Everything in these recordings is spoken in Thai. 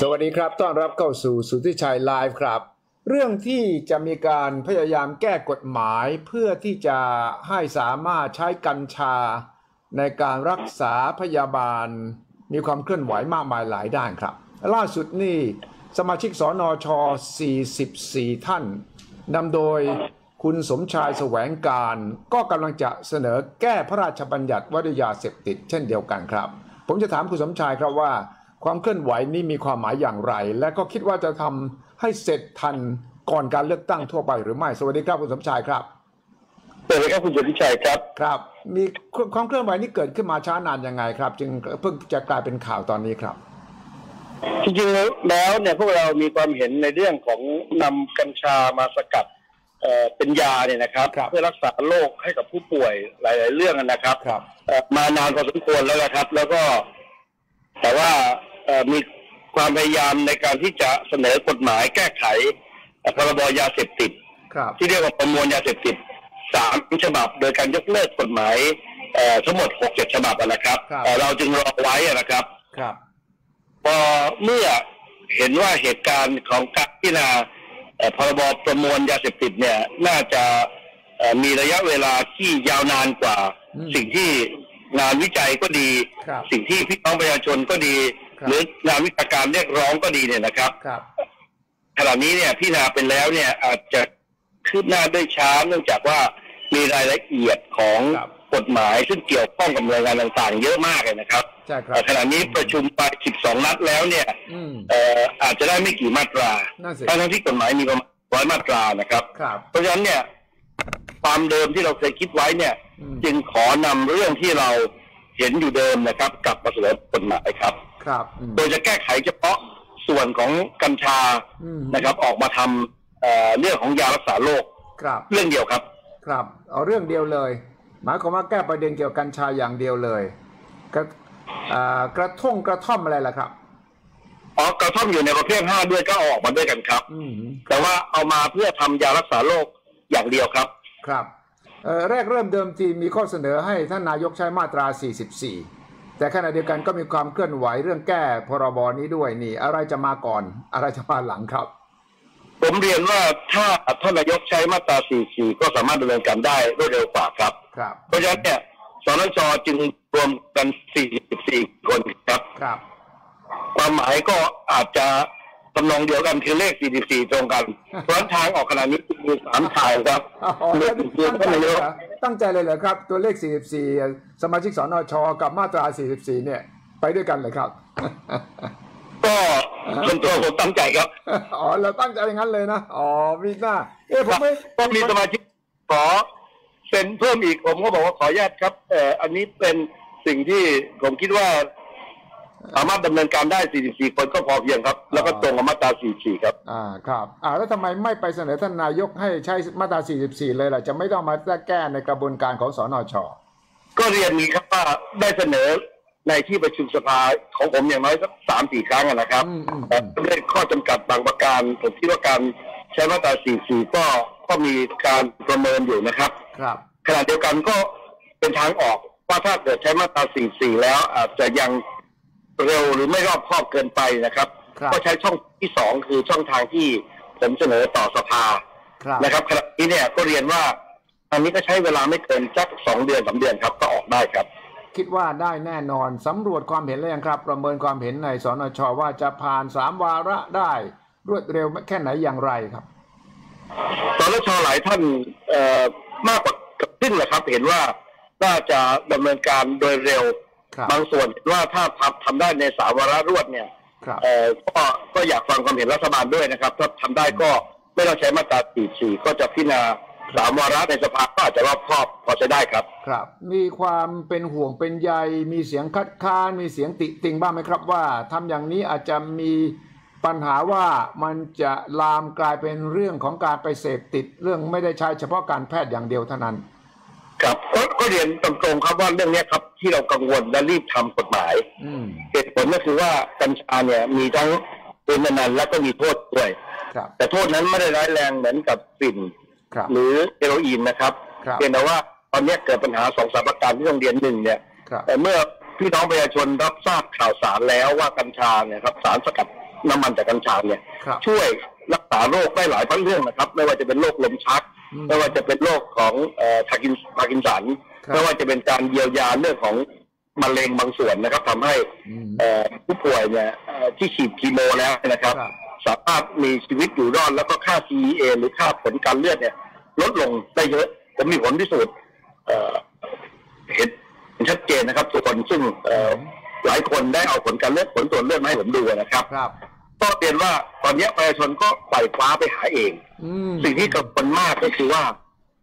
สวัสดีครับต้อนรับเข้าสู่สุทธิชัยไลฟ์ครับ เรื่องที่จะมีการพยายามแก้กฎหมายเพื่อที่จะให้สามารถใช้กัญชา ในการรักษาพยาบาล มีความเคลื่อนไหวมากมายหลายด้านครับ ล่าสุดนี่สมาชิกสนช44 ท่านนำโดยคุณสมชายแสวงการ ก็กำลังจะเสนอแก้พระราชบัญญัติว่าด้วยยาเสพติดเช่นเดียวกันครับ ผมจะถามคุณสมชายครับว่า ความเคลื่อนไหวนี้มีความหมายอย่างไร และก็คิดว่าจะทำให้เสร็จทันก่อนการเลือกตั้งทั่วไปหรือไม่ สวัสดีครับคุณสมชายครับสวัสดีครับคุณสุทธิชัยครับครับ มีความเคลื่อนไหวนี้เกิดขึ้นมาช้านานยังไงครับ จึงเพิ่งจะกลายเป็นข่าวตอนนี้ครับ จริงๆแล้วเนี่ยพวกเรามีความเห็นในเรื่องของนำกัญชามาสกัด เอ่อเป็นยาเนี่ยนะครับครับ เพื่อรักษาโรคให้กับผู้ป่วยหลาย ๆ เรื่องนะครับครับเอ่อมานานพอสมควรแล้วนะครับ แล้วก็ แต่ว่าเอ่อมีความพยายามในการที่จะเสนอกฎหมายแก้ไขเอ่อพรบยาเสพติดครับที่เรียกว่าประมวลยาเสพติดสามฉบับ โดยการยกเลิกกฎหมายเอ่อทั้งหมดหกเจ็ดฉบับอะนะครับครับเอ่อเราจึงรอไว้อะนะครับครับ พอเมื่อเห็นว่าเหตุการณ์ของการพิจารณาเอ่อ พรบประมวลยาเสพติดเนี่ยน่าจะเอ่อมีระยะเวลาที่ยาวนานกว่าอืมสิ่งที่งานวิจัยก็ดีครับสิ่งที่พี่น้องประชาชนก็ดีครับหรืองานวิชาการเรียกร้องก็ดีเนี่ยนะครับครับขณะนี้เนี่ยพิจารณาเป็นแล้วเนี่ยอาจจะคืบหน้าด้วยช้าเนื่องจากว่ามีรายละเอียดของครับ กฎหมายซึ่งเกี่ยวข้องกับหน่วยงานต่างๆ เยอะมากเลยนะครับใช่ครัเอ่บอขณะนี้ประชุมไป 12 นัดแล้วเนี่ยอืมเอ่ออาจจะได้ไม่กี่มาตรานั่นสิทั้งๆที่กฎหมายมีประมาณร้อยมาตรานะครับครับ เพราะฉะนั้นเนี่ยความเดิมที่เราเคยคิดไว้เนี่ยอืมจึงขอนำเรื่องที่เราเห็นอยู่เดิมนะครับกลับมาเสนอกฎหมายครับ ครับอืมโดยจะแก้ไขเฉพาะส่วนของกัญชาอืมนะครับ ออกมาทำเอ่อเรื่องของยารักษาโรคครับเรื่องเดียวครับ ครับ เอาเรื่องเดียวเลย หมายความว่าแก้ประเด็นเกี่ยวกับกัญชาอย่างเดียวเลยกระอ่ากระท่งกระท่อมอะไรล่ะครับอ๋อกระท่อมอยู่ในประเภทห้าด้วยก็เอาออกมาด้วยกันครับอืมแต่ว่าเอามาเพื่อทำยารักษาโรคอย่างเดียวครับ ครับเอ่อแรกเริ่มเดิมทีมีข้อเสนอให้ท่านนายกใช้มาตรา 44 แต่ขณะเดียวกันก็มีความเคลื่อนไหวเรื่องแก้พรบนี้ด้วยนี่ อะไรจะมาก่อน อะไรจะมาหลังครับ ผมเรียนว่าถ้าท่านนายกใช้มาตรา 44 ก็สามารถดำเนินการได้รวดเร็วกว่าครับ ครับ เพราะฉะนั้นเนี่ยสนชจึงรวมกัน 44 คนครับ ครับ ความหมายก็อาจจะทำนองเดียวกันคือเลข 44 ตรงกัน เพราะฉะนั้นทางออกขนาดนี้มีสามทางครับอ๋อหนึ่งคือตั้งท่านใจนายเลยกเหรอตั้งใจเลยเหรอครับ ตัวเลข 44 สมาชิกสนช กับมาตรา 44 เนี่ย ไปด้วยกันเลยครับ ก็ ส่วนตัวผมตั้งใจครับอ๋อเราตั้งใจอย่างนั้นเลยนะอ๋อมีหน้าเอ้ผมไม่ก็มีสมาชิกขอเซ็นเพิ่มอีกผมก็บอกว่าขออนุญาตครับเอ่ออันนี้เป็นสิ่งที่ผมคิดว่า สามารถดำเนินการได้ 44 คนก็พอเพียงครับ แล้วก็ตรงกับมาตรา 44 ครับ อ่าครับอ่าแล้วทำไมไม่ไปเสนอท่านนายกให้ใช้มาตรา 44 เลยล่ะ จะไม่ต้องมาแก้ในกระบวนการของสนชก็เรียนนี้ครับว่าได้เสนอ ในที่ประชุมสภาของผมอย่างน้อยสักสามสี่ครั้งอะนะครับอืมอืมแต่ด้วยข้อจำกัดบางประการ ผมคิดว่าการใช้มาตรา44ก็ก็มีการประเมินอยู่นะครับ ครับขณะเดียวกันก็เป็นทางออกว่าถ้าเกิดใช้มาตรา44แล้ว อาจจะยังเร็วหรือไม่รอบคอบเกินไปนะครับครับ ก็ใช้ช่องที่สองคือช่องทางที่ผมเสนอต่อสภาครับนะครับขณะนี้เนี่ยก็เรียนว่าอันนี้ก็ใช้เวลาไม่เกินสักสองเดือนสามเดือนครับก็ออกได้ครับ คิดว่าได้แน่นอนสำรวจความเห็นแล้วยังครับ ประเมินความเห็นในสนชว่าจะผ่านสามวาระได้ รวดเร็วแค่ไหนอย่างไรครับสนชหลายท่านเอ่อมากกว่าเกับครึ่งนะครับ เห็นว่าน่าจะดำเนินการโดยเร็วครับบางส่วนเห็นว่าถ้าทำทำได้ในสามวาระรวดเนี่ยครับเอ่อก็ก็อยากฟังความเห็นรัฐบาลด้วยนะครับ ถ้าทำได้ก็ไม่ต้องใช้มาตรา 44 ก็จะพิจารณา สามวาระในสภาก็อาจจะรอบครอบพอใช้ได้ครับ ครับ มีความเป็นห่วงเป็นใยมีเสียงคัดค้าน มีเสียงติติงบ้างไหมครับว่าทำอย่างนี้อาจจะมีปัญหาว่ามันจะลามกลายเป็นเรื่องของการไปเสพติดเรื่องไม่ได้ใช้เฉพาะการแพทย์อย่างเดียวเท่านั้น ครับก็ก็เรียนตรงๆครับว่าเรื่องเนี้ยครับ ที่เรากังวลและรีบทำกฎหมายอืมเหตุผลก็คือว่ากัญชาเนี่ยมีทั้งเป็นนันแล้วก็มีโทษด้วยครับแต่โทษนั้นไม่ได้ร้ายแรงเหมือนกับฝิ่นครับ หรือเฮโรอีนนะครับครับเพียงแต่ว่าตอนเนี้ยเกิดปัญหาสองสามประการที่โรงเรียนหนึ่งเนี่ยครับแต่เมื่อพี่น้องประชาชนรับทราบข่าวสารแล้วว่ากัญชาเนี่ยครับสารสกัดน้ำมันจากกัญชาเนี่ยครับช่วยรักษาโรคได้หลายพันเรื่องนะครับ ไม่ว่าจะเป็นโรคลมชักอืมไม่ว่าจะเป็นโรคของเอ่อพาร์กินพาร์กินสันครับไม่ว่าจะเป็นการเยียวยาเรื่องของมะเร็งบางส่วนนะครับทำให้อืมเอ่อผู้ป่วยเนี่ยเอ่อที่ฉีดคีโมแล้วนะครับครับ สามารถมีชีวิตอยู่รอดแล้วก็ค่า CEA หรือค่าผลการเลือดเนี่ย ลดลงได้เยอะ ผมมีผลพิสูจน์เอ่อเห็นชัดเจนนะครับทุกคนซึ่งเอ่อหลายคนได้เอาผลการเลือดผลตรวจเลือดมาให้ผมดูนะครับครับก็เรียนว่าตอนนี้ประชาชนก็ไขว่คว้าไปหาเองอืมสิ่งที่กังวลมากก็คือว่า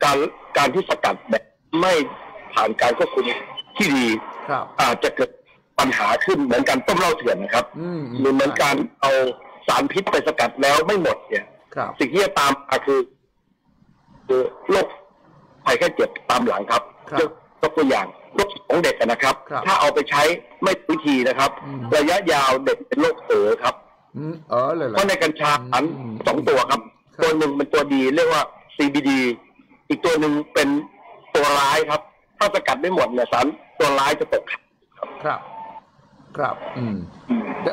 การการที่สกัดแบบไม่ผ่านการควบคุมที่ดีครับอาจจะเกิดปัญหาขึ้นเหมือนการต้มเหล้าเถื่อนนะครับอืมหรือเหมือนการเอา สารพิษไปสกัดแล้วไม่หมดเนี่ยครับสิ่งที่จะตามมาคือ คือโรคภัยแค่เจ็บตามหลังครับครับยกยกตัวอย่างโรคของเด็กอะนะครับครับ ถ้าเอาไปใช้ไม่ถูกวิธีนะครับอืมระยะยาวเด็กเป็นโรคเสือครับอืมเออเลยเหรเพอราะในกัญชาอันอืมสองตัวครับครับ ตัวหนึ่งเป็นตัวดีเรียกว่า CBD อีกตัวหนึ่งเป็นตัวร้ายครับ ถ้าสกัดไม่หมดเนี่ยสารตัวร้ายจะตกขัดครับ ครับอืมด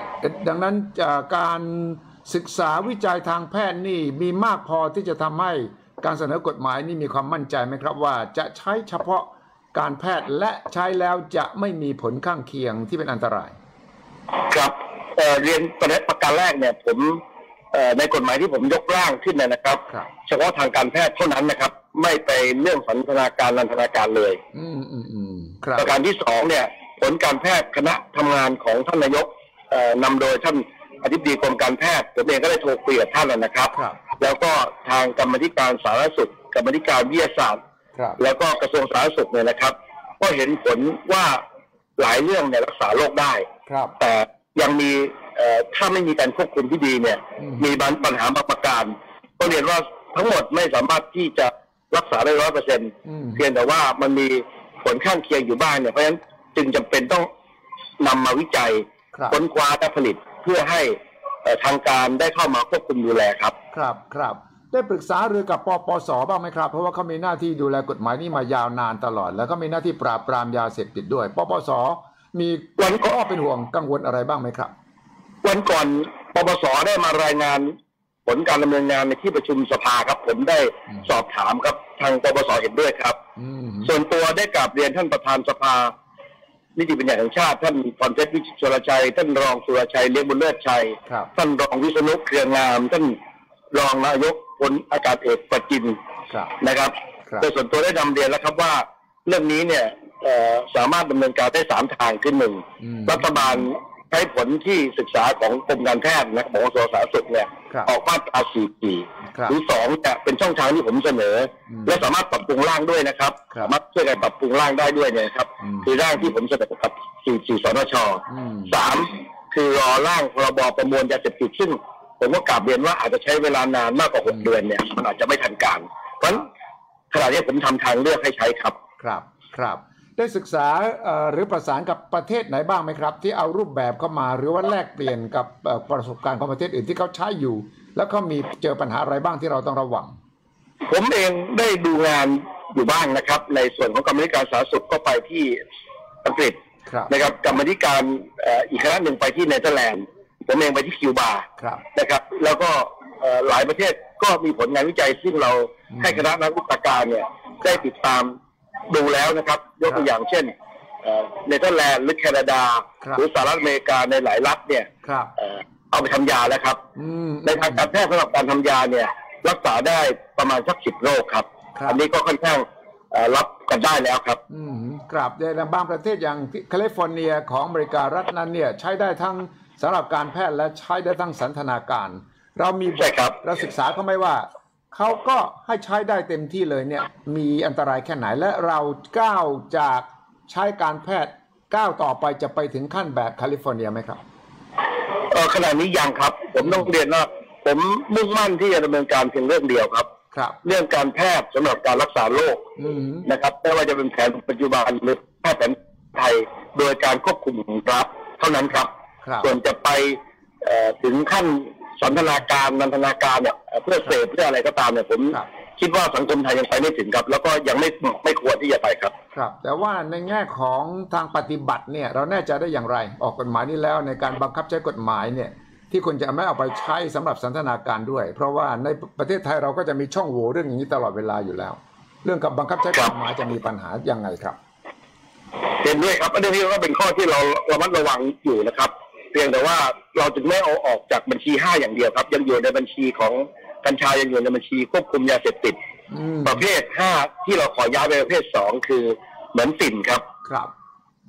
ดังนั้นจากการศึกษาวิจัยทางแพทย์นี่มีมากพอที่จะทำให้การเสนอกฎหมายนี่มีความมั่นใจไหมครับว่าจะใช้เฉพาะการแพทย์และใช้แล้วจะไม่มีผลข้างเคียงที่เป็นอันตราย ครับเอ่อเรียนประเด็นประการแรกเนี่ยผมเอ่อในกฎหมายที่ผมยกร่างขึ้นเนยนะครับครับเฉพาะทางการแพทย์เท่านั้นนะครับ ไม่ไปเรื่องสันทนาการนันทนาการเลย อืมอืมอืมครับประการที่สองเนี่ย ผลการแพทย์คณะทำงานของท่านนายกเอ่อนำโดยท่านอธิบดีกรมการแพทย์ผมเองก็ได้โทรคุยกับท่านแล้วนะครับครับ แล้วก็ทางกรรมธิการสาธารณสุขกรรมธิการวิทยาศาสตร์ครับแล้วก็กระทรวงสาธารณสุขเนี่ยนะครับ ก็เห็นผลว่าหลายเรื่องเนี่ยรักษาโรคได้ครับแต่ยังมีเอ่อถ้าไม่มีการควบคุมที่ดีเนี่ยอืมมีปัญหาบางประการ ก็เรียนว่าทั้งหมดไม่สามารถที่จะรักษาได้ร้อยเปอร์เซ็นต์อืมเพียงแต่ว่ามันมีผลข้างเคียงอยู่บ้างเนี่ยเพราะฉะนั้น จึงจำเป็นต้องนำมาวิจัยครับค้นคว้าและผลิตเพื่อให้เอ่อทางการได้เข้ามาควบคุมดูแลครับ ครับครับได้ปรึกษาเรือกับปปสบ้างไหมครับ เพราะว่าเขามีหน้าที่ดูแลกฎหมายนี้มายาวนานตลอด แล้วก็มีหน้าที่ปราบปรามยาเสพติดด้วย ปปส มีวันก่ข้อนอเป็นห่วงกังวลอะไรบ้างไหมครับ วันก่อนปปสได้มารายงาน ผลการดำเนินงานในที่ประชุมสภาครับ ผมได้อืมสอบถามครับทางปปสเห็นด้วยครับอืมส่วนตัวได้กราบเรียนท่านประธานสภา นิติบัญญัติแห่งชาติท่านพรเพชรวิชิตชลชัย ท่านรองสุรชัยเลี้ยงบุญเลิศชัย ครับ ท่านรองวิษณุเครืองาม ท่านรองนายกพลอากาศเอกประจินครับ นะครับครับ โดยส่วนตัวได้นำเรียนแล้วครับว่า เรื่องนี้เนี่ยเอ่อสามารถดำเนินการได้สามทางขึ้นหนึ่ง อืม รัฐบาลใช้ผลที่ศึกษาของกรมการแพทย์นะของกระทรวงสาธารณสุขเนี่ยครับออกมาตราสี่ปีครับหรือสองเนี่ยเป็นช่องทางที่ผมเสนออมและสามารถปรับปรุงร่างด้วยนะครับครับสามารถช่วยกันปรับปรุงร่างได้ด้วยเนี่ยนะครับ อืม คือร่างที่ผมเสนอกับสี่สี่สนชอืม สามคือรอร่างพรบประมวลยาเสพติดซึ่ง ผมก็กลับเรียนว่าอาจจะใช้เวลานานมากกว่าหกเดือนเนี่ยมันอาจจะไม่ทันการ เพราะฉะนั้นขณะนี้ผมทำทางเลือกให้ใช้ครับ ครับ ครับ ได้ศึกษาเอ่อหรือประสานกับประเทศไหนบ้างไหมครับ ที่เอารูปแบบเข้ามาหรือว่าแลกเปลี่ยนกับเอ่อประสบการณ์ของประเทศอื่นที่เขาใช้อยู่ แล้วเขามีเจอปัญหาอะไรบ้างที่เราต้องระวัง ผมเองได้ดูงานอยู่บ้างนะครับ ในส่วนของกรรมธิการสาธารณสุขก็ไปที่อังกฤษครับนะครับกรรมธิการเอ่ออีกคณะหนึ่งไปที่เนเธอร์แลนด์ผมเองไปที่คิวบาครับนะครับ แล้วก็เอ่อหลายประเทศก็มีผลงานวิจัยซึ่งเราอืมให้คณะนักวิชาการเนี่ยได้ติดตาม ดูแล้วนะครับ ยกตัวอย่างเช่นเอ่อเนเธอร์แลนด์หรือแคนาดาครับหรือสหรัฐอเมริกาในหลายรัฐเนี่ยครับเอ่อเอาไปทำยาแล้วครับอืมในทางการแพทย์สำหรับการทำยาเนี่ย รักษาได้ประมาณสักสิบโรคครับครับอันี้ก็ค่อนข้างเอ่อรับกันได้แล้วครับ อืมครับในบางประเทศอย่างที่แคลิฟอร์เนียของอเมริการัฐนั้นเนี่ยใช้ได้ทั้งสำหรับการแพทย์และใช้ได้ทั้งสันทนาการ เรามีใช่ครับเราศึกษาเขาไหมว่า เขาก็ให้ใช้ได้เต็มที่เลยเนี่ยมีอันตรายแค่ไหนและเราก้าวจากใช้การแพทย์ก้าวต่อไปจะไปถึงขั้นแบบแคลิฟอร์เนียไหมครับเออขณะนี้ยังครับ ผมต้องเรียนว่าผมมุ่งมั่นที่จะดำเนินการเพียงเรื่องเดียวครับครับ เรื่องการแพทย์สำหรับการรักษาโรคอืมนะครับไม่ว่าจะเป็นแผนปัจจุบันหรือแพทย์แผนไทยโดยการควบคุมของรัฐเท่านั้นครับครับส่วนจะไปเอ่อถึงขั้น สันทนาการนันทนาการเนี่ยเอ่อเพื่อเสพเพื่ออะไรก็ตามเนี่ยผมครับคิดว่าสังคมไทยยังไปไม่ถึงครับ แล้วก็ยังไม่ไม่ควรที่จะไปครับ ครับ แต่ว่าในแง่ของทางปฏิบัติเนี่ย เราแน่ใจได้อย่างไร ออกกฎหมายนี้แล้วในการบังคับใช้กฎหมายเนี่ย ที่คนจะไม่เอาไปใช้สำหรับสันทนาการด้วย เพราะว่าในประเทศไทยเราก็จะมีช่องโหว่เรื่องอย่างนี้ตลอดเวลาอยู่แล้ว เรื่องกับบังคับใช้กฎหมายจะมีปัญหายังไงครับเห็นด้วยครับอันนี้ก็เป็นข้อที่เราระมัดระวังอยู่นะครับ เพียงแต่ว่าเราจึงไม่เอาออกจากบัญชีห้าอย่างเดียวครับ ยังอยู่ในบัญชีของกัญชายังอยู่ในบัญชีควบคุมยาเสพติดอืมประเภทห้าที่เราขอย้ายไปประเภทสองคือเหมือนสินครับ ครับ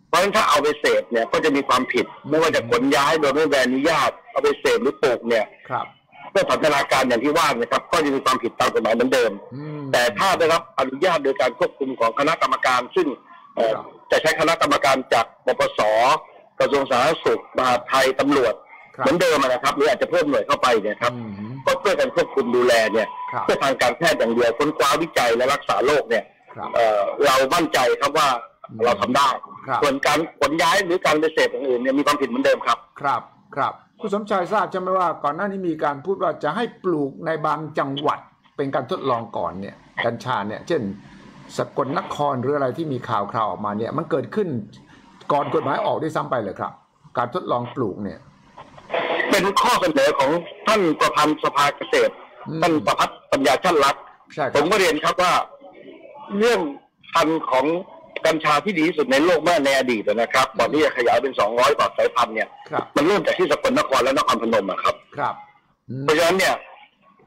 เพราะฉะนั้นถ้าเอาไปเสพเนี่ยก็จะมีความผิดไม่ว่าจะขนย้ายโดยไม่ได้รับอนุญาตเอาไปเสพหรือปลูกเนี่ยครับเพื่อสันทนาการอย่างที่ว่านะครับ ก็จะมีความผิดตามกฎหมายเหมือนเดิมอืมแต่ถ้าได้รับอนุญาตโดยการควบคุมของคณะกรรมการ ซึ่งเอ่อครับจะใช้คณะกรรมการจากปปส กระทรวงสาธารณสุขมหาดไทยตำรวจครัเหมือนเดิมนะครับหรืออาจจะเพิ่มหน่วยเข้าไปเนี่ยครับอืมก็เพื่อการควบคุมดูแลเนี่ยครับเพื่อทางการแพทย์อย่างเดียวค้นคว้าวิจัยและรักษาโรคเนี่ยครับเอ่อเรามั่นใจครับว่าอืมเราทำได้ครับส่วนการขนย้ายหรือการไปเสพอย่างอื่นเนี่ยมีความผิดเหมือนเดิมครับ ครับครับคุณสมชายทราบใช่ไหมว่าก่อนหน้านี้มีการพูดว่าจะให้ปลูกในบางจังหวัดเป็นการทดลองก่อนเนี่ยกัญชาเนี่ย เช่นสกลนครหรืออะไรที่มีข่าวคราวออกมาเนี่ย มันเกิดขึ้น ก่อนกฎหมายออกด้วยซ้ำไปเลยครับ การทดลองปลูกเนี่ย เป็นข้อเสนอของท่านประพันธ์สภาเกษตรอืมท่านประพัฒน์ปัญญาชันรักใช่คผรับมก็เรียนครับว่า เรื่องพันธุ์ของกัญชาที่ดีที่สุดในโลกเมื่อในอดีตนะครับก่อนที่จะขยายเป็น200กว่าสายพันธุ์เนี่ยครับมันเริ่มจากที่สกลนครและนครพนมอะครับครับอืมเพราะฉะนั้นเนี่ย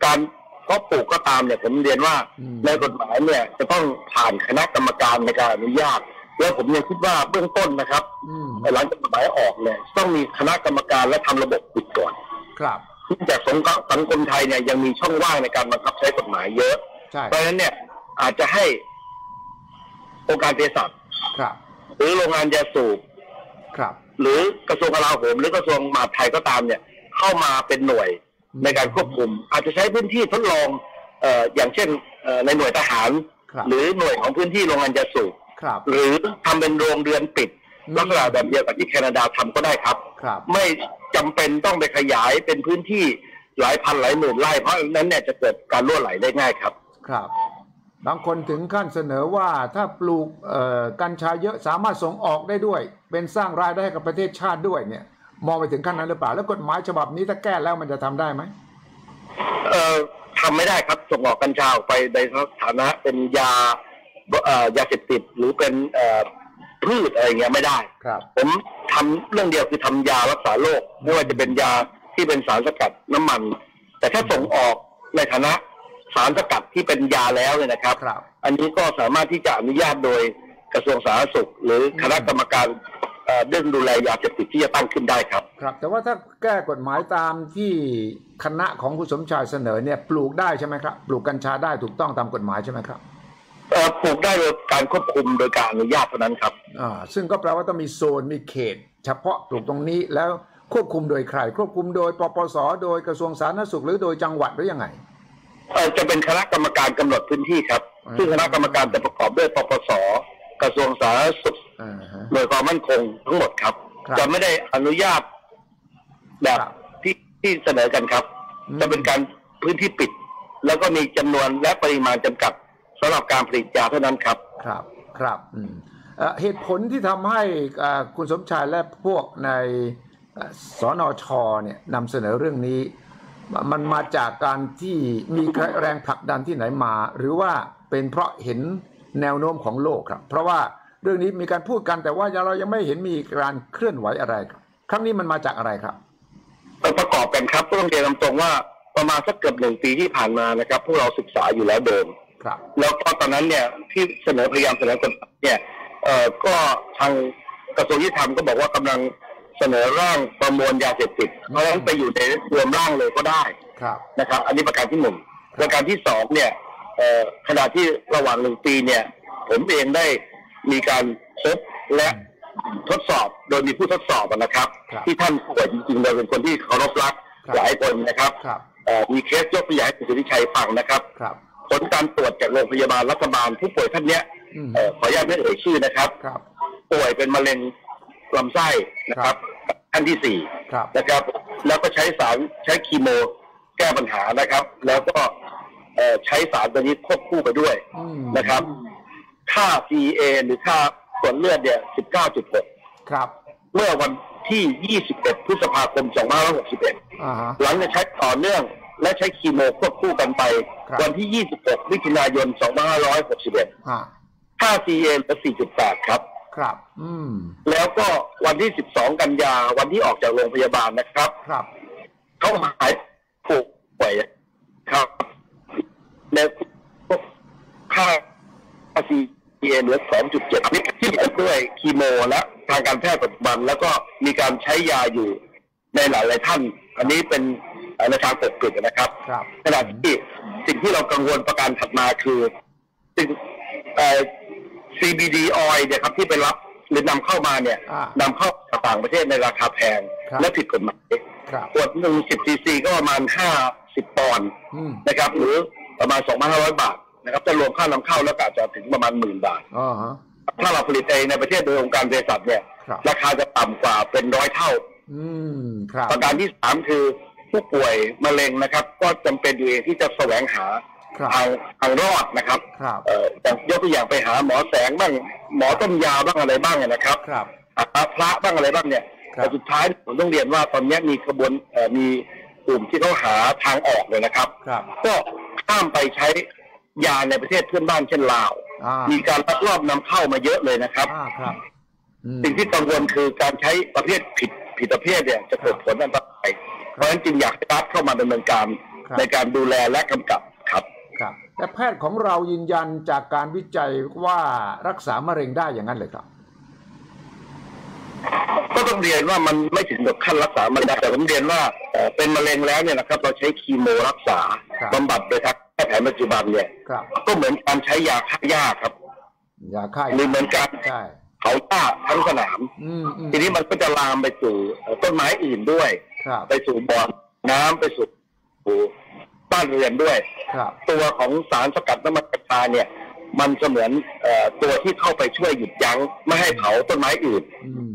การเพาะปลูกก็ตามเนี่ยผมเรียนว่าอืมในกฎหมายเนี่ยจะต้องผ่านคณะกรรมการในการอนุญาต แล้วผมยังคิดว่าเบื้องต้นนะครับอืมหลังจากกฎหมายออกเนี่ยต้องมีคณะกรรมการและทำระบบปิดก่อน ครับเนื่องจากสงคสังคมไทยเนี่ยยังมีช่องว่างในการบังคับใช้กฎหมายเยอะใช่เพราะฉะนั้นเนี่ยอาจจะให้องค์การเภสัชครับหรือโรงงานยาสูบครับ หรือกระทรวงกลาโหมหรือกระทรวงมหาดไทยก็ตามเนี่ย เข้ามาเป็นหน่วยในการควบคุม อาจจะใช้พื้นที่ทดลองเอ่ออย่างเช่นเอ่อในหน่วยทหารครับหรือหน่วยของพื้นที่โรงงานยาสูบ ครับ หรือทำเป็นโรงเรือนปิดอืมลักษณะแบบเดียวกับที่แคนาดาทำก็ได้ครับครับ ไม่จำเป็นต้องไปขยายเป็นพื้นที่หลายพันหลายหมื่นไร่เพราะฉะนั้นเนี่ยจะเกิดการรั่วไหลได้ง่ายครับ ครับ บางคนถึงขั้นเสนอว่าถ้าปลูกเอ่อกัญชาเยอะสามารถส่งออกได้ด้วย เป็นสร้างรายได้ให้กับประเทศชาติด้วยเนี่ย มองไปถึงขั้นนั้นหรือเปล่า แล้วกฎหมายฉบับนี้ถ้าแก้แล้วมันจะทำได้ไหมเอ่อทำไม่ได้ครับส่งออกกัญชาออกไปในฐานะเป็นยาเอ่อ ยาเสพติดหรือเป็นเอ่อพืชอะไรเงี้ยไม่ได้ครับผมทำเรื่องเดียวคือทำยารักษาโรคไม่ว่าจะเป็นยาที่เป็นสารสกัดน้ำมัน แต่ถ้าส่งออกในฐานะสารสกัดที่เป็นยาแล้วเนี่ยนะครับครับ อันนี้ก็สามารถที่จะอนุญาตโดยกระทรวงสาธารณสุข หรือคณะกรรมการเอ่อเรื่องดูแลยาเสพติดที่จะตั้งขึ้นได้ครับ ครับ แต่ว่าถ้าแก้กฎหมายตามที่คณะของคุณสมชายเสนอเนี่ยปลูกได้ใช่ไหมครับ ปลูกกัญชาได้ถูกต้องตามกฎหมายใช่ไหมครับเอ่อ ปลูกได้โดยการควบคุมโดยการอนุญาตเท่านั้นครับอ่าซึ่งก็แปลว่าต้องมีโซนมีเขต เฉพาะปลูกตรงนี้แล้วควบคุมโดยใคร ควบคุมโดยปปส โดยกระทรวงสาธารณสุขหรือโดยจังหวัดหรือยังไงเอ่อจะเป็นคณะกรรมการกำหนดพื้นที่ครับอืมซึ่งคณะกรรมการจะประกอบด้วยปปส กระทรวงสาธารณสุขอ่าฮะหน่วยความมั่นคงทั้งหมดครับครับจะไม่ได้อนุญาตแบบครับที่ที่เสนอกันครับอืมจะเป็นการพื้นที่ปิด แล้วก็มีจำนวนและปริมาณจำกัด สำหรับการผลิตยาเท่านั้นครับ ครับครับอืมเอ่อเหตุผลที่ทำให้อ่าคุณสมชายและพวกในอ่าสนชเนี่ยนำเสนอเรื่องนี้ มันมาจากการที่มีแรงผลักดันที่ไหนมา หรือว่าเป็นเพราะเห็นแนวโน้มของโลกครับ เพราะว่าเรื่องนี้มีการพูดกันแต่ว่าเรายังไม่เห็นมีการเคลื่อนไหวอะไรครับ ครั้งนี้มันมาจากอะไรครับประกอบกันครับต้องเรียนตรงๆว่าประมาณสักเกือบหนึ่งปีที่ผ่านมานะครับ พวกเราศึกษาอยู่แล้วเดิมครับ แล้วก็ตอนนั้นเนี่ยที่เสนอพยายามเสนอกฎหมายเนี่ยเอ่อก็ทางกระทรวงยุติธรรมก็บอกว่ากำลังเสนอร่างประมวลยาเสพติดเพราะฉะนั้นไปอยู่ในรวมร่างเลยก็ได้ครับนะครับ อันนี้ประการที่หนึ่งประการที่สองเนี่ยเอ่อขณะที่ระหว่างหนึ่งปีเนี่ย ผมเองได้มีการพบและทดสอบโดยมีผู้ทดสอบนะครับครับที่ท่านป่วยจริงๆโดยเป็นคนที่เคารพรักครับหลายคนนะครับครับเอ่อมีเคสยกตัวอย่างให้คุณสุทธิชัยฟังนะครับครับ ผลการตรวจจากโรงพยาบาลรัฐบาลผู้ป่วยท่านเนี้ยอืมเอ่อขออนุญาตไม่เอ่ยชื่อนะครับ ครับ ป่วยเป็นมะเร็งลำไส้นะครับขั้นที่สี่ครับ นะครับ แล้วก็ใช้สารใช้คีโมแก้ปัญหานะครับ แล้วก็เอ่อใช้สารตัวนี้ควบคู่ไปด้วยอืมนะครับ ค่า CA หรือค่าส่วนเลือดเนี่ย 19.6 ครับ เมื่อวันที่ 21 พฤษภาคม 2561 อ่าฮะ หลังจากใช้ต่อเนื่องและใช้คีโมควบคู่กันไปครับ วันที่ 26มิถุนายน 2561ฮะค่า CA เหลือ4.8 ครับ ครับ อืม แล้วก็วันที่ 12 กันยาวันที่ออกจากโรงพยาบาลนะครับ ครับ เขาหายผูกป่วยครับแล้วค่า CA เหลือ 2.7นี่ที่เหลือด้วยคีโมและทางการแพทย์ปัจจุบัน แล้วก็มีการใช้ยาอยู่ในหลายๆท่าน อันนี้เป็นเอ่อ ในทางปกปิดนะครับครับขณะที่สิ่งที่เรากังวลประการถัดมาคือสิ่งเอ่อ CBD oil เนี่ยครับที่ไปรับหรือนำเข้ามาเนี่ยอ่านำเข้าจากต่างประเทศในราคาแพงครับและผิดกฎหมายครับขวดหนึ่งสิบซีซีก็ประมาณห้าสิบปอนด์อืมนะครับ หรือประมาณสองพันห้าร้อยบาทนะครับจะรวมค่านำเข้าแล้วก็อาจจะถึงประมาณหมื่นบาทอ๋อฮะถ้าเราผลิตเองในประเทศโดยองค์การเภสัชเนี่ยครับราคาจะต่ำกว่าเป็นร้อยเท่าอืมครับประการที่สามคือ ผู้ป่วยมะเร็งนะครับ ก็จำเป็นอยู่เองที่จะแสวงหาครับทางทางรอดนะครับครับเอ่ออย่างยกตัวอย่างไปหาหมอแสงบ้างหมอต้มยาบ้างอะไรบ้างเนี่ยนะครับครับหาพระบ้างอะไรบ้างเนี่ยครับแต่สุดท้ายผมต้องเรียนว่าตอนนี้มีกระบวนเอ่อมีกลุ่มที่เขาหาทางออกเลยนะครับครับ ก็ข้ามไปใช้ยาในประเทศเพื่อนบ้านเช่นลาวอ่ามีการลักลอบนำเข้ามาเยอะเลยนะครับอ่าครับอืมสิ่งที่กังวลคือการใช้ประเภทผิดผิดประเภทเนี่ยจะเกิดผลอันตราย เพราะฉะนั้นจึงอยากให้รัฐเข้ามาดำเนินการครับในการดูแลและกำกับครับครับ แต่แพทย์ของเรายืนยันจากการวิจัยว่ารักษามะเร็งได้อย่างนั้นเลยครับ ก็ต้องเรียนว่ามันไม่ถึงกับขั้นรักษามันได้แต่ผมเรียนว่าเอ่อเป็นมะเร็งแล้วเนี่ยนะครับ เราใช้คีโมรักษาครับบำบัดโดยทางแพทย์แผนปัจจุบันเนี่ยครับก็เหมือนการใช้ยาฆ่าหญ้าครับยาฆ่าหรือเหมือนการใช่เผาหญ้าทั้งสนามอืมอืมทีนี้มันก็จะลามไปสู่เอ่อต้นไม้อื่นด้วย ครับ ไปสู่บ่อน้ำไปสู่บ้านเรือนด้วย ครับ ตัวของสารสกัดน้ำมันกัญชาเนี่ย มันเสมือนเอ่อตัวที่เข้าไปช่วยหยุดยั้งไม่ให้เผาต้นไม้อื่นอืม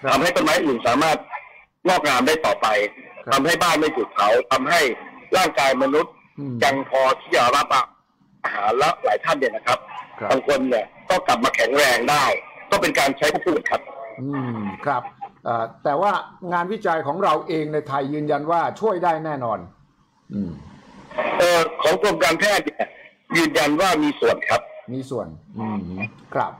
ครัทำบให้ต้นไม้อื่นสามารถงอกงามได้ต่อไปครับทำให้บ้านไม่ถูกเผาทำให้ร่างกายมนุษย์อืมยังพอที่จะรับอาหารและหลายท่านเนี่ยนะครับครับบางคนเนี่ยก็กลับมาแข็งแรงได้ ก็เป็นการใช้พูดครับ อืมครับเอ่อ แต่ว่างานวิจัยของเราเองในไทยยืนยันว่าช่วยได้แน่นอนอืมเออของกรมการแพทย์เนี่ยยืนยันว่ามีส่วนครับ มีส่วน อืมครับ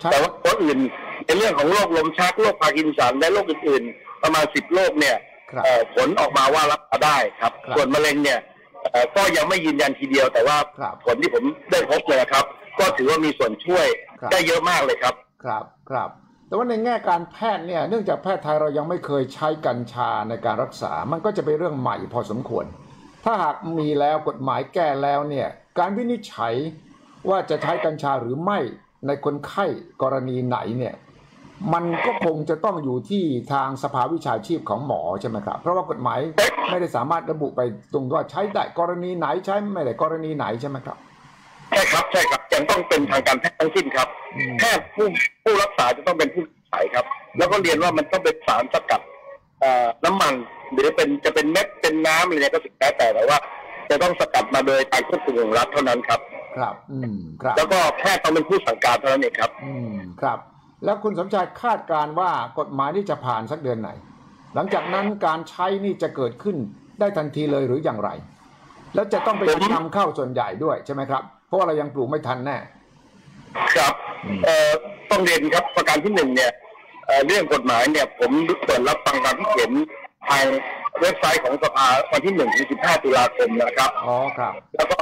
ใช่แต่ว่าตัวอื่นในเรื่องของโรคลมชักโรคพาร์กินสันและโรคอื่นๆ ประมาณสิบโรคเนี่ยครับเอ่อผลออกมาว่ารักษาได้ครับครับ ส่วนมะเร็งเนี่ยเอ่อก็ยังไม่ยืนยันทีเดียว แต่ว่าครับผลที่ผมได้พบเลยนะครับ ก็ถือว่ามีส่วนช่วยครับได้เยอะมากเลยครับ ครับครับ แต่ว่าในแง่การแพทย์เนี่ยเนื่องจากแพทย์ไทยเรายังไม่เคยใช้กัญชาในการรักษา มันก็จะเป็นเรื่องใหม่พอสมควร ถ้าหากมีแล้วกฎหมายแก้แล้วเนี่ยการวินิจฉัยว่าจะใช้กัญชาหรือไม่ในคนไข้กรณีไหนเนี่ยมันก็คงจะต้องอยู่ที่ทางสภาวิชาชีพของหมอใช่ไหมครับ เพราะว่ากฎหมายไม่ได้สามารถระบุไปตรงว่าใช้ได้กรณีไหนใช้ไม่ได้กรณีไหนใช่ไหมครับ ใช่ครับใช่ครับ ยังต้องเป็นทางการแพทย์ทั้งสิ้นครับอืมแพทย์ผู้ผู้รักษาจะต้องเป็นผู้วินิจฉัยครับ แล้วก็เรียนว่ามันต้องเป็นสารสกัดเอ่อน้ำมัน หรือเป็นจะเป็นเม็ดเป็นน้ำอะไรเนี่ยก็สุดแล้วแต่แต่ว่า จะต้องสกัดมาโดยการควบคุมของรัฐเท่านั้นครับ ครับ อืมครับ แล้วก็แพทย์ต้องเป็นผู้สั่งการเท่านั้นเองครับ อืมครับ แล้วคุณสมชายคาดการณ์ว่ากฎหมายนี่จะผ่านสักเดือนไหน หลังจากนั้นการใช้นี่จะเกิดขึ้นได้ทันทีเลยหรืออย่างไร แล้วจะต้องไปผมนำเข้าส่วนใหญ่ด้วยใช่ไหมครับเพ ราะว่าเรายังปลูกไม่ทันแน่ครับอืมเอ่อต้องเรียนครับประการที่หนึ่งเนี่ยเอ่อเรื่องกฎหมายเนี่ย ผมเปิดรับฟังความคิดเห็นทางเว็บไซต์ของสภาวันที่หนึ่งถึงสิบห้าตุลาคมนะครับอ๋อครับ แล้วก็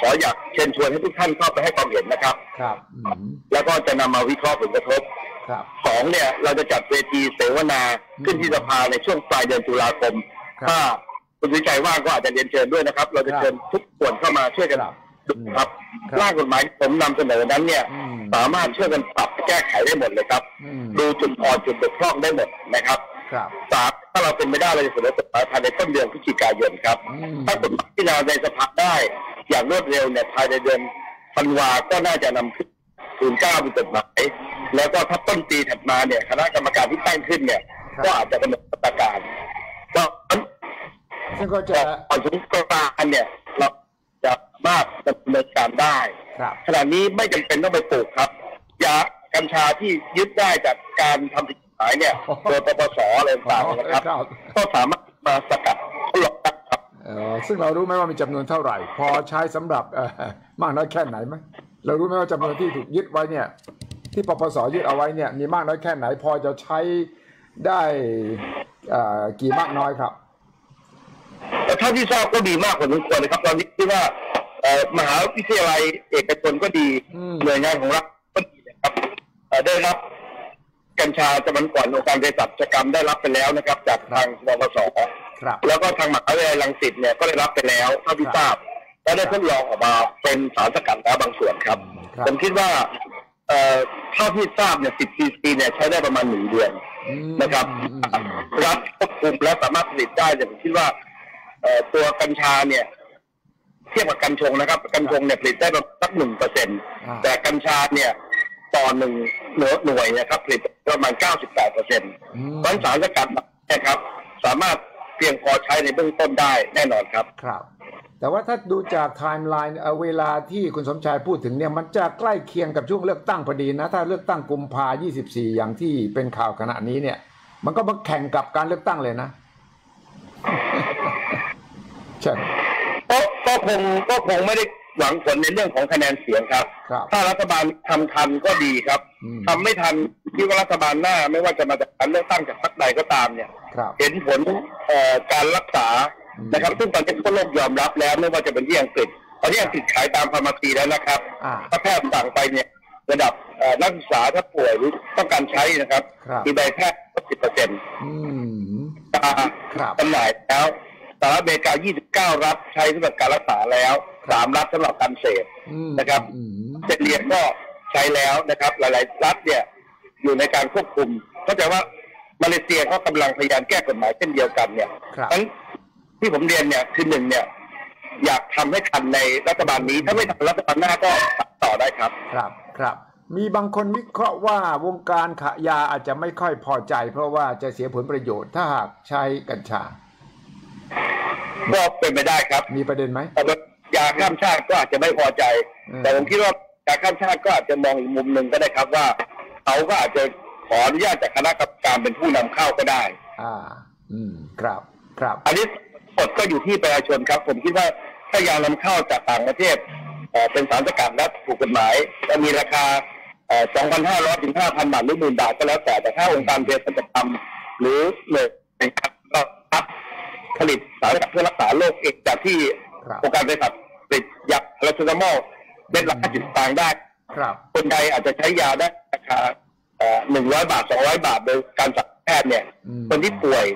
ขออยากเชิญชวนให้ทุกท่านเข้าไปให้ความเห็นนะครับ ครับอืมแล้วก็จะนำมาวิเคราะห์ผลกระทบครับสองเนี่ยเราจะจัดเวทีเสวนาขึ้นที่สภาในช่วงปลายเดือนตุลาคมครับถ้าคุณวิจัยว่างก็อาจจะเรียนเชิญด้วยนะครับ เราจะครับเชิญทุกส่วนเข้ามาช่วยกัน ครับดูครับครับร่างกฎหมายที่ผมนำเสนอนั้นเนี่ยอืมสามารถช่วยกันปรับแก้ไขได้หมดเลยครับอืมดูจุดอ่อนจุดบกพร่องได้หมดนะครับครับสามถ้าเราเป็นไม่ได้เราจะเสนอกฎหมายภายในต้นเดือนพฤศจิกายนครับอืมถ้ากฎหมายที่นาในสภาได้ อย่างรวดเร็วเนี่ยภายในเดือนธันวาก็น่าจะนำขึ้นศูนย์เก้าเป็นกฎหมายแล้วก็ถ้าต้นปีถัดมาเนี่ยคณะกรรมการที่ตั้งขึ้นเนี่ย ก็อาจจะกำหนดมาตรการก็ซึ่งก็จะก่อนถึงกรานต์เนี่ยเราจะ มารถดำเนินการได้ครับขณะนี้ไม่จำเป็นต้องไปปลูกครับยากัญชาที่ยึดได้จากการทำผิดกฎหมายเนี่ยอ๋อโดยปปสอะไรต่างๆนะครับครับก็สามารถมาสกัดทดลองได้ครับเอ่อซึ่งเรารู้ไหมว่ามีจำนวนเท่าไหร่ พอใช้สำหรับเอ่อมากน้อยแค่ไหนไหมเรารู้ไหมว่าจำนวนที่ถูกยึดไว้เนี่ย ที่ปปสยึดเอาไว้เนี่ยมีมากน้อยแค่ไหน พอจะใช้ได้เอ่อกี่มากน้อยครับแต่เท่าที่ทราบก็ดีมากกว่าสมควรนะครับตอนนี้ที่ว่าเอ่อ มหาวิทยาลัยเอกชนก็ดีอืมหน่วยงานของรัฐก็ดีนะครับเอ่อได้รับกัญชาจำนวนก่อนองค์การเภสัชกรรมได้รับไปแล้วนะครับ จากทางปปสครับแล้วก็ทางมหาวิทยาลัยรังสิตเนี่ยก็ได้รับไปแล้วเท่าที่ทราบและได้ทดลองออกมาเป็นสารสกัดแล้วบางส่วนครับครับผมคิดว่าเอ่อเท่าที่ทราบเนี่ย 10 cc เนี่ยใช้ได้ประมาณหนึ่งเดือนอืมนะครับอืมอืมอืมรัฐควบคุมและสามารถผลิตได้แต่ผมคิดว่าเอ่อตัวกัญชาเนี่ย เทียบกับกัญชงนะครับ กัญชงเนี่ยผลิตได้ประมาณสักหนึ่งเปอร์เซ็นต์อ่าแต่กัญชาเนี่ยต่อหนึ่งหน่วยนะครับผลิตประมาณเก้าสิบแปดเปอร์เซ็นต์อืมเพราะฉะนั้นสารสกัดเนี่ยครับ สามารถเพียงพอใช้ในเบื้องต้นได้แน่นอนครับครับ แต่ว่าถ้าดูจากไทม์ไลน์เอ่อเวลาที่คุณสมชายพูดถึงเนี่ยมันจะใกล้เคียงกับช่วงเลือกตั้งพอดีนะ ถ้าเลือกตั้งกุมภา24 อย่างที่เป็นข่าวขณะนี้เนี่ย มันก็มาแข่งกับการเลือกตั้งเลยนะใช่ก็ก็ คงก็คงไม่ได้หวังผลในเรื่องของคะแนนเสียงครับ ครับ ถ้ารัฐบาลทำทันก็ดีครับอืมทำไม่ทันที่ว่ารัฐบาลหน้า ไม่ว่าจะมาจากการเลือกตั้งจากพรรคใดก็ตามเนี่ย ครับเห็นผลเอ่อการรักษาอืมนะครับ ซึ่งตอนนี้ทั่วโลกยอมรับแล้วไม่ว่าจะเป็นที่อังกฤษตอนนี้อังกฤษขายตามฟาร์มาซีแล้วนะครับ อ่า ถ้าแพทย์สั่งไปเนี่ยระดับเอ่อนักศึกษาถ้าป่วยหรือต้องการใช้นะครับครับ มีใบแพทย์สิบเปอร์เซ็นต์อืม ครับ จำหน่ายแล้ว สหรัฐอเมริกา 29 รัฐใช้สำหรับการรักษาแล้วสามรัฐสำหรับการเสพอืมนะครับอืมเจ็ดเรียนก็ใช้แล้วนะครับ หลาย ๆ รัฐเนี่ยอยู่ในการควบคุม เข้าใจว่ามาเลเซียเขากำลังพยายามแก้กฎหมายเช่นเดียวกันเนี่ยครับทั้งที่ผมเรียนเนี่ยคือหนึ่งเนี่ยอยากทำให้ทันในรัฐบาลนี้ ถ้าไม่ทันรัฐบาลหน้าก็ต่อได้ครับ ครับครับ มีบางคนวิเคราะห์ว่าวงการขายาอาจจะไม่ค่อยพอใจ เพราะว่าจะเสียผลประโยชน์ถ้าหากใช้กัญชา ก็เป็นไปได้ครับมีประเด็นไหมแต่ว่ายาข้ามชาติก็อาจจะไม่พอใจอืมแต่ผมคิดว่ายาข้ามชาติก็อาจจะมองอีกมุมหนึ่งก็ได้ครับว่าเขาก็อาจจะขออนุญาตจากคณะกรรมการเป็นผู้นำเข้าก็ได้ อ่า อืม ครับ ครับ อันนี้กฎก็อยู่ที่ประชาชนครับ ผมคิดว่าถ้ายานำเข้าจากต่างประเทศเอ่อเป็นสารสกัดและถูกกฎหมายจะมีราคาเอ่อ2,500 ถึง 5,000 บาทหรือหมื่นบาทก็แล้วแต่แต่ถ้าองค์การเภสัชกรรมหรือหน่วยงานก็รับ ผลิตสารสกัดเพื่อรักษาโรคเอกจากที่ครับองค์การเภสัชผลิตยาพาราเซตามอลเป็นราคาจุดต่างค์ได้ครับคนใดอาจจะใช้ยาได้ราคาหนึ่งร้อยบาทสองร้อยบาทโดยการจัดแพทย์เนี่ยอืมคนที่ป่วย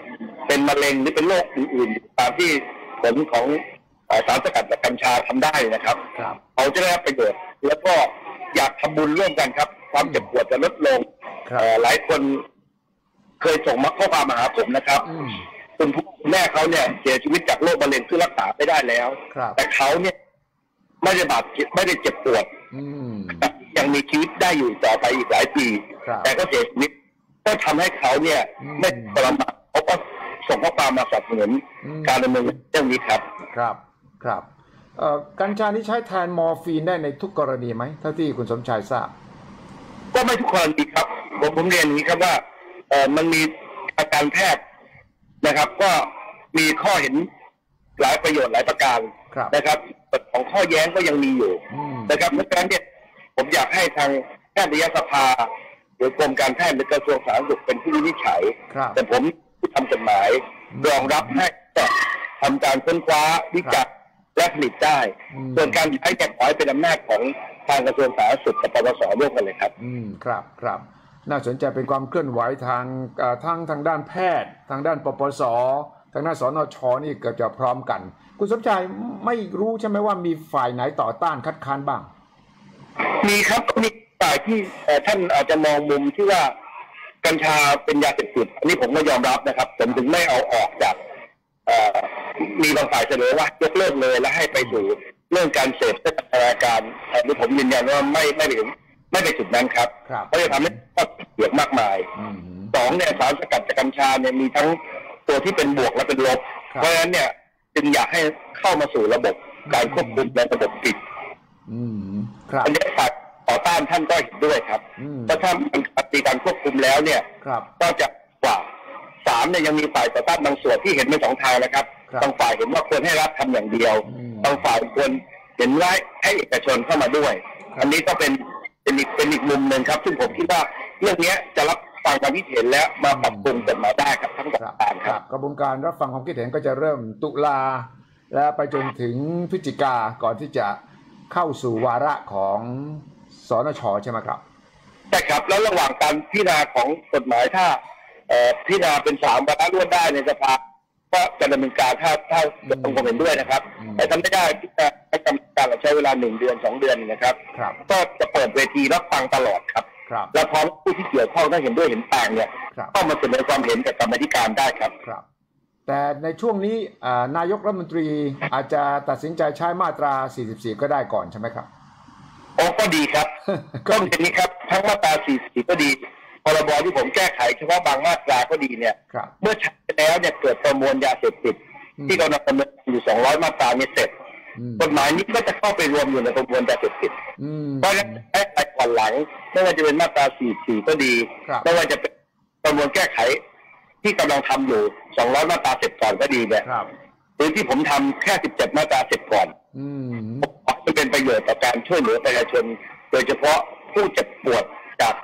เป็นมะเร็งหรือเป็นโรคอื่นๆ ตามที่ผลของเอ่อสารสกัดจากกัญชาทำได้นะครับครับเขาจะได้รับประโยชน์แล้วก็อยากทำบุญร่วมกันครับ ความเจ็บปวดจะลดลงครับเอ่อหลายคนเคยส่งมาข้อความมาหาผมนะครับอืม คุณพ่อคุณแม่เขาเนี่ยเสียชีวิตจากโรคมะเร็งซึ่งรักษาไม่ได้แล้ว ครับ แต่เขาเนี่ยไม่ได้บาดเจ็บไม่ได้เจ็บปวดอืม ยังมีชีวิตได้อยู่ต่อไปอีกหลายปี ครับ แต่ก็เสียชีวิตก็ทำให้เขาเนี่ย อืม ไม่ทรมานเขาก็ส่งข้อความมาสนับสนุนอืม การดำเนินเรื่องนี้ครับ ครับ ครับเอ่อกัญชานี่ใช้แทนมอร์ฟีนได้ในทุกกรณีไหมเท่าที่คุณสมชายทราบ ก็ไม่ทุกกรณีครับ ผมผมเรียนอย่างนี้ครับว่าเออมันมีอาการแพทย์ นะครับ ก็มีข้อเห็นหลายประโยชน์หลายประการครับนะครับแต่ของข้อแย้งก็ยังมีอยู่อืมนะครับเพราะฉะนั้นเนี่ยผมอยากให้ทางแพทยสภาหรือกรมการแพทย์หรือกระทรวงสาธารณสุขเป็นผู้วินิจฉัยครับแต่ผมผู้ทำกฎหมายอืมรองรับให้ก็ทำการค้นคว้าวิจัยและผลิตได้อืมส่วนการใช้แก่ขอให้เป็นอำนาจของทางกระทรวงสาธารณสุขกับปปสร่วมกันเลยครับ อืมครับครับ น่าสนใจเป็นความเคลื่อนไหวทางทั้งทางด้านแพทย์ ทางด้านปปส ทางด้านสนชนี่เกือบจะพร้อมกัน คุณสมชายไม่รู้ใช่ไหมว่ามีฝ่ายไหนต่อต้านคัดค้านบ้าง มีครับก็มีฝ่ายที่ท่านอาจจะมองมุมที่ว่ากัญชาเป็นยาเสพติดอันนี้ผมก็ยอมรับนะครับผมถึงไม่เอาออกจากมีบางฝ่ายเสนอว่ายกเลิกเลยและให้ไปสู่เรื่องการเสพพัฒนาการอันนี้ผมยืนยันว่าไม่ไม่ถึง ไม่ไปจุดนั้นครับครับเพราะจะทำให้ข้อเสียมากมายอืมสองเนี่ยสารสกัดจากกัญชาเนี่ยมีทั้งตัวที่เป็นบวกและเป็นลบครับเพราะฉะนั้นเนี่ยจึงอยากให้เข้ามาสู่ระบบการควบคุมในระบบปิดอืมครับอันนี้ฝ่ายต่อต้านท่านก็เห็นด้วยครับอืมเพราะถ้ามันมีการควบคุมแล้วเนี่ยครับก็จะกว่าสามเนี่ยยังมีฝ่ายต่อต้านบางส่วนที่เห็นเป็นสองทางนะครับครับบางฝ่ายเห็นว่าควรให้รัฐทำอย่างเดียวอืมบางฝ่ายควรเห็นว่าให้เอกชนเข้ามาด้วยครับอันนี้ก็เป็น เป็นอีกเป็นอีกมุมหนึ่งครับ ซึ่งผมคิดว่าเรื่องเนี้ยจะรับฟังความคิดเห็นและมาปรับปรุงกฎหมายได้ครับทั้งสคองรับทางคครัรับบกระบวนการรับฟังความคิดเห็นก็จะเริ่มตุลา และไปจนถึงพฤศจิกาก่อนที่จะเข้าสู่วาระของสนชใช่ไหมครับใช่ครับแล้วระหว่างการพิจารณาของกฎหมายถ้าเอ่อพิจารณาเป็นสามวาระรวดได้ในสภา ก็จะดำเนินการถ้าถ้าอืมตรงผมเห็นด้วยนะครับอืมแต่ทำไม่ได้พิจารณาให้กรรมการใช้เวลาหนึ่งเดือนสองเดือนนะครับ ครับ ก็จะเปิดเวทีรับฟังตลอดครับ ครับ และพร้อมผู้ที่เกี่ยวข้องถ้าเห็นด้วยเห็นต่างเนี่ยครับเข้ามาเสนอความเห็นกับกรรมาธิการได้ครับ ครับ แต่ในช่วงนี้อ่านายกรัฐมนตรีอาจจะตัดสินใจใช้มาตรา 44 ก็ได้ก่อนใช่ไหมครับ โอ้ก็ดีครับ ก็เป็นนี้ครับ ทั้งมาตรา 44 ก็ดี พรบที่ผมแก้ไขเฉพาะบางมาตราก็ดีเนี่ย ครับเมื่อใช้ไปแล้วเนี่ยเกิดประมวลยาเสพติดอืมที่กำลังดำเนินอยู่ 200 มาตราเนี่ยเสร็จอืมกฎหมายนี้ก็จะเข้าไปรวมอยู่ในประมวลยาเสพติดอืม เพราะฉะนั้นให้ไปก่อนหลังไม่ว่าจะเป็นมาตรา 44 ก็ดีครับ ไม่ว่าจะเป็นประมวลแก้ไขที่กำลังทำอยู่ 200 มาตราเสร็จก่อนก็ดีเนี่ยครับ หรือที่ผมทำแค่ 17 มาตราเสร็จก่อน อืมมันเป็นประโยชน์ต่อการช่วยเหลือประชาชน โดยเฉพาะผู้เจ็บปวดจาก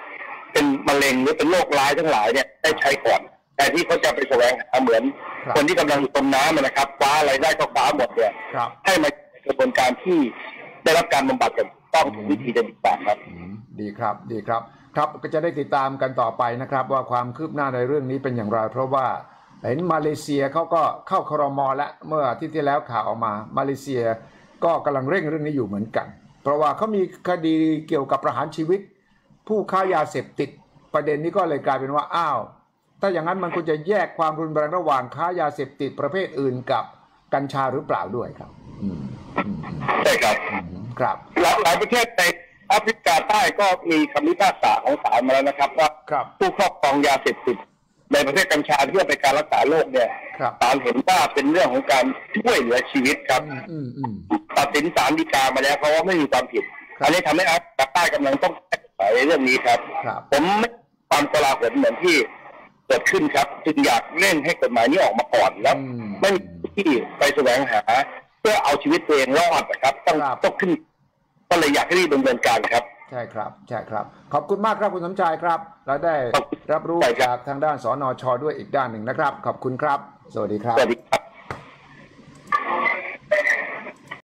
เป็นมะเร็งหรือเป็นโรคร้ายทั้งหลายเนี่ยได้ใช้ก่อน แต่ที่เขาจะไปแสวงหาเหมือนครับคนที่กำลังอยู่ตรงน้ำอะนะครับคว้าอะไรได้ก็คว้าหมดเนี่ยครับให้มากระบวนการที่ได้รับการบำบัดกันต้องถูกวิธีจะดีกว่าครับอืมดีครับดีครับ ครับก็จะได้ติดตามกันต่อไปนะครับ ว่าความคืบหน้าในเรื่องนี้เป็นอย่างไร เพราะว่าเห็นมาเลเซียเขาก็เข้าครมแล้วเมื่ออาที่ที่แล้วข่าวออกมามาเลเซียก็กำลังเร่งเรื่องนี้อยู่เหมือนกัน เพราะว่าเขามีคดีเกี่ยวกับประหารชีวิต ผู้ค้ายาเสพติด ประเด็นนี้ก็เลยกลายเป็นว่าอ้าวถ้าอย่างนั้นมันควรจะแยกความรุนแรงระหว่างค้ายาเสพติดประเภทอื่นกับกัญชาหรือเปล่าด้วยครับอืมอืมอืมใช่ครับอืมครับหลายหลายประเทศในแอฟริกาใต้ก็มีคำพิพากษาของศาลมาแล้วนะครับว่าครับผู้ครอบครองยาเสพติดในประเภทกัญชาเพื่อไปการรักษาโรคเนี่ยครับศาลเห็นว่าเป็นเรื่องของการช่วยเหลือชีวิตครับอืมอืมอืมตัดสินศาลฎีกามาแล้วเพราะว่าไม่มีความผิดครับอันนี้ทำให้แอฟริกาใต้กำลังต้องแก้ไขเรื่องนี้ครับ ครับ ผมไม่ความกลาหลเหมือนที่เกิดขึ้นครับ จึงอยากเร่งให้กฎหมายนี้ออกมาก่อนแล้ว อืม ไม่มีที่ไปแสวงหา เพื่อเอาชีวิตตัวเองรอดนะครับ ต้องครับ ต้องขึ้น ก็เลยอยากให้รีบดำเนินการครับ ใช่ครับ ใช่ครับ ขอบคุณมากครับคุณสมชายครับ เราได้ขอบคุณรับรู้ใช่ครับ จากทางด้านสนชด้วยอีกด้านหนึ่งนะครับ ขอบคุณครับ สวัสดีครับสวัสดีครับ